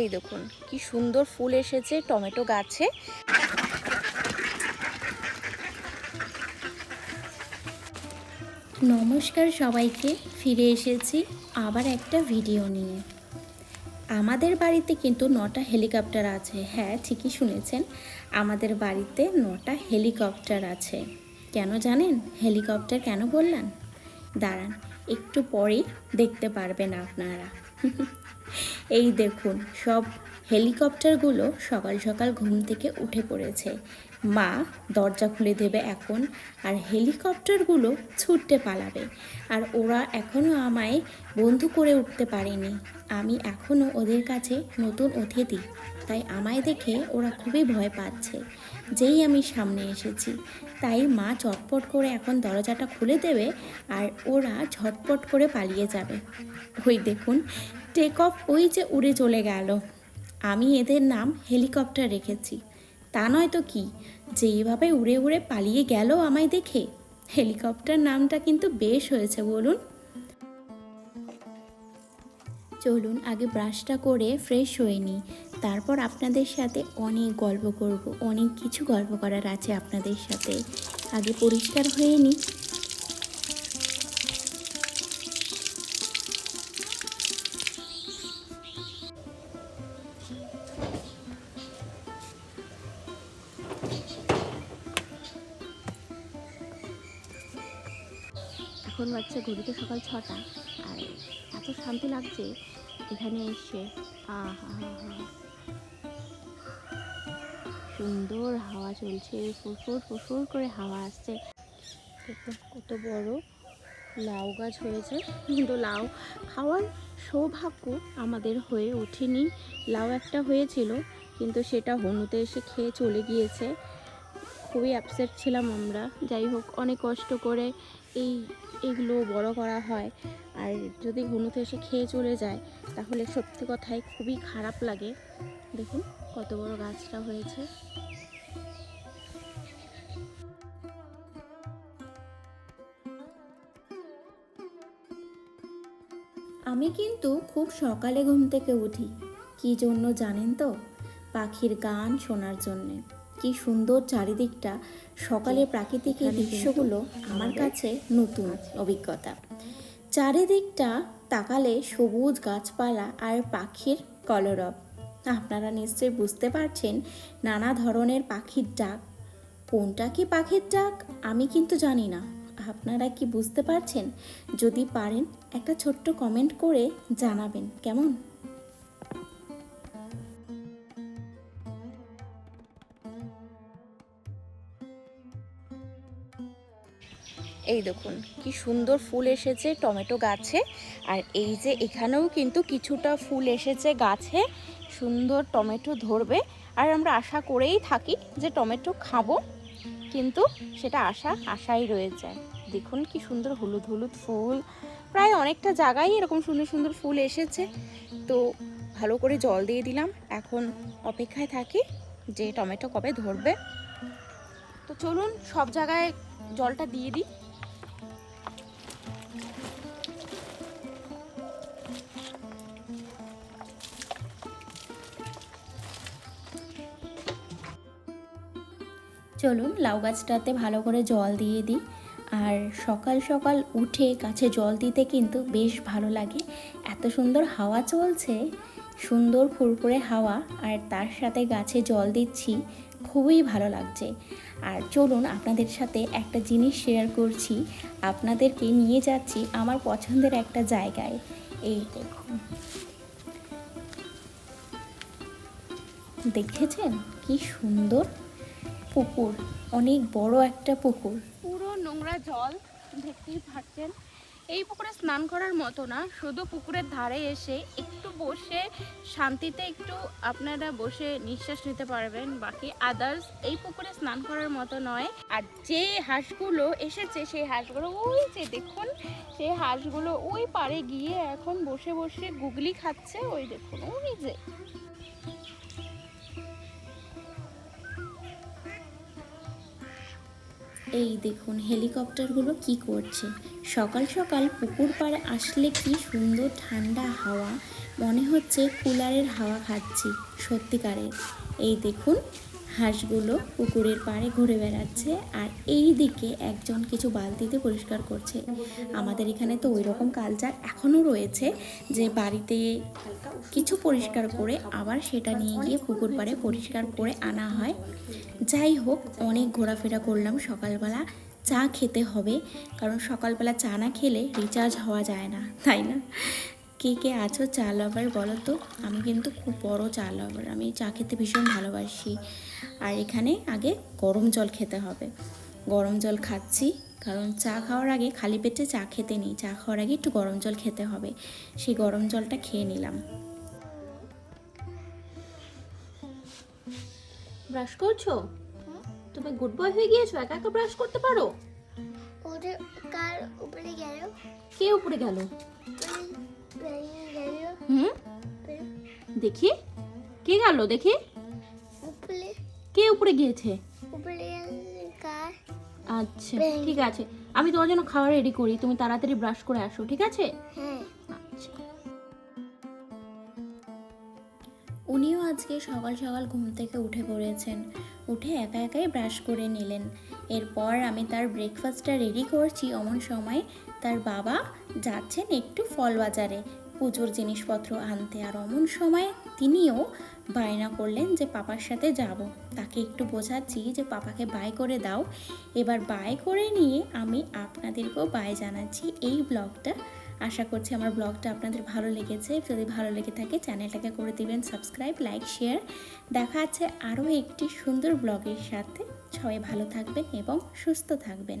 এই দেখুন, কি সুন্দর ফুল এসেছে টমেটো গাছে। নমস্কার সবাইকে, ফিরে এসেছি আবার একটা ভিডিও নিয়ে। আমাদের বাড়িতে কিন্তু নটা হেলিকপ্টার আছে। হ্যাঁ ঠিকই শুনেছেন, আমাদের বাড়িতে নটা হেলিকপ্টার আছে। কেন জানেন? হেলিকপ্টার কেন বললেন? দাঁড়ান, একটু পরেই দেখতে পারবেন আপনারা। এই দেখুন সব হেলিকপ্টারগুলো সকাল সকাল ঘুম থেকে উঠে পড়েছে। মা দরজা খুলে দেবে এখন আর হেলিকপ্টারগুলো ছুটতে পালাবে। আর ওরা এখনও আমায় বন্ধু করে উঠতে পারেনি। আমি এখনও ওদের কাছে নতুন অতিথি, তাই আমায় দেখে ওরা খুবই ভয় পাচ্ছে। যেই আমি সামনে এসেছি, তাই মা চটপট করে এখন দরজাটা খুলে দেবে আর ওরা ঝটপট করে পালিয়ে যাবে। ওই দেখুন টেক অফ ওই যে উড়ে চলে গেল। আমি এদের নাম হেলিকপ্টার রেখেছি। তা নয় তো কি? যে এইভাবে উড়ে উড়ে পালিয়ে গেল আমায় দেখে? হেলিকপ্টার নামটা কিন্তু বেশ হয়েছে, বলুন। চলুন, আগে ব্রাশটা করে ফ্রেশ হয়ে নিই। তারপর আপনাদের সাথে অনেক গল্প করব, অনেক কিছু গল্প করার আছে আপনাদের সাথে। আগে পরিষ্কার হয়ে নিই। এখন বাচ্চা ঘড়িতে সকাল ছটা। আর এত শান্তি লাগছে, এখানে এসে, আহা সুন্দর হাওয়া চলছে, ফুরফুর ফুরফুর করে হাওয়া আসছে। কত বড় লাউ গাছ হয়েছে। কিন্তু লাউ খাওয়ার সৌভাগ্য আমাদের হয়ে ওঠেনি। লাউ একটা হয়েছিল, কিন্তু সেটা হনুতে এসে খেয়ে চলে গিয়েছে। খুবই অ্যাপসেট ছিলাম আমরা। যাই হোক, অনেক কষ্ট করে এই এগুলো বড় করা হয়। আর যদি হনুতে এসে খেয়ে চলে যায়, তাহলে সত্যি কথাই খুবই খারাপ লাগে। দেখুন কত বড় গাছটা হয়েছে। আমি কিন্তু খুব সকালে ঘুম থেকে উঠি। কি জন্য জানেন তো? পাখির গান শোনার জন্যে। কি সুন্দর চারিদিকটা। সকালে প্রাকৃতিক এই দৃশ্যগুলো আমার কাছে নতুন অভিজ্ঞতা। চারিদিকটা তাকালে সবুজ গাছপালা আর পাখির কলরব। আপনারা নিশ্চয়ই বুঝতে পারছেন নানা ধরনের পাখির ডাক। কোনটা কি পাখির ডাক? আমি কিন্তু জানি না। আপনারা কি বুঝতে পারছেন? যদি পারেন একটা ছোট্ট কমেন্ট করে জানাবেন। কেমন? এই দেখুন, কি সুন্দর ফুল এসেছে টমেটো গাছে। আর এই যে এখানেও কিন্তু কিছুটা ফুল এসেছে গাছে, সুন্দর টমেটো ধরবে। আর আমরা আশা করেই থাকি যে টমেটো খাব, কিন্তু সেটা আশা, আশাই রয়ে যায় দেখুন কি সুন্দর হলুদ হলুদ ফুল। প্রায় অনেকটা জায়গায় এরকম সুন্দর সুন্দর ফুল এসেছে। তো ভালো করে জল দিয়ে দিলাম। এখন অপেক্ষায় থাকি যে টমেটো কবে ধরবে। তো চলুন সব জায়গায় জলটা দিয়ে দিই। চলুন লাউ গাছটাতে ভালো করে জল দিয়ে দিই। আর সকাল সকাল উঠে গাছে জল দিতে কিন্তু বেশ ভালো লাগে। এত সুন্দর হাওয়া চলছে, সুন্দর ফুরফুরে হাওয়া, আর তার সাথে গাছে জল দিচ্ছি, খুবই ভালো লাগছে। আর চলুন আপনাদের সাথে একটা জিনিস শেয়ার করছি। আপনাদেরকে নিয়ে যাচ্ছি আমার পছন্দের একটা জায়গায়। এই দেখুন। দেখেছেন? কি সুন্দর পুকুর, অনেক বড় একটা পুকুর। পুরো নোংরা জল দেখতেই পাচ্ছেন এই পুকুরে স্নান করার মতো না, শুধু পুকুরের ধারে এসে একটু বসে শান্তিতে একটু আপনারা বসে নিঃশ্বাস নিতে পারবেন, বাকি আদার্স এই পুকুরে স্নান করার মতো নয়। আর যে হাঁসগুলো এসেছে, সেই হাঁসগুলো, ওই যে দেখুন, সেই হাঁসগুলো ওই পারে গিয়ে এখন বসে বসে গুগলি খাচ্ছে, ওই দেখুন, ওই যে। এই দেখুন হেলিকপ্টারগুলো কি করছে। সকাল সকাল পুকুর পাড়ে আসলে কি সুন্দর ঠান্ডা হাওয়া, মনে হচ্ছে কুলারের হাওয়া খাচ্ছি, সত্যিকারের। এই দেখুন হাঁসগুলো পুকুরের পাড়ে ঘুরে বেড়াচ্ছে আর এই দিকে একজন কিছু বালতিতে পরিষ্কার করছে। আমাদের এখানে তো ওই রকম কালচার এখনও রয়েছে যে বাড়িতে কিছু পরিষ্কার করে আবার সেটা নিয়ে গিয়ে পুকুর পাড়ে পরিষ্কার করে আনা হয়। যাই হোক, অনেক ঘোরাফেরা করলাম। সকালবেলা চা খেতে হবে, কারণ সকালবেলা চা না খেলে রিচার্জ হওয়া যায় না, তাই না? কে কে আছো চা লাভার বলো তো? আমি কিন্তু খুব বড় চা লাভার আমি চা খেতে ভীষণ ভালোবাসি। আর এখানে আগে গরম জল খেতে হবে। গরম জল খাচ্ছি কারণ চা খাওয়ার আগে খালি পেটে চা খেতে নেই চা খাওয়ার আগে একটু গরম জল খেতে হবে। সেই গরম জলটা খেয়ে নিলাম। ব্রাশ করছ? তুমি গুড বয় হয়ে গিয়েছো একা একা ব্রাশ করতে পারো? ওদের কার উপরে গেল? কে উপরে গেল গেল? হুম? দেখি। কে গেল? দেখি। কে উপরে গিয়েছে? আচ্ছা। ঠিক আছে। আমি তোমার জন্য খাবার রেডি করি। তুমি তাড়াতাড়ি ব্রাশ করে আসো ঠিক আছে? হ্যাঁ। আচ্ছা। উনিও আজকে সকাল সকাল ঘুম থেকে উঠে পড়েছেন। উঠে একা একাই ব্রাশ করে নিলেন। এরপর আমি তার ব্রেকফাস্টটা রেডি করছি। অমন সময় তার বাবা যাচ্ছেন একটু ফল বাজারে পুজোর জিনিসপত্র আনতে আর অমন সময় তিনিও বায়না করলেন যে পাপার সাথে যাব। তাকে একটু বোঝাচ্ছি যে পাপাকে বাই করে দাও। এবার বাই করে নিয়ে আমি আপনাদেরকেও বাই জানাচ্ছি এই ব্লগটা। আশা করছি আমার ব্লগটা আপনাদের ভালো লেগেছে। যদি ভালো লেগে থাকে চ্যানেলটাকে করে দিবেন, সাবস্ক্রাইব, লাইক, শেয়ার। দেখা আছে আরও একটি সুন্দর ব্লগের সাথে। সবাই ভালো থাকবেন এবং সুস্থ থাকবেন।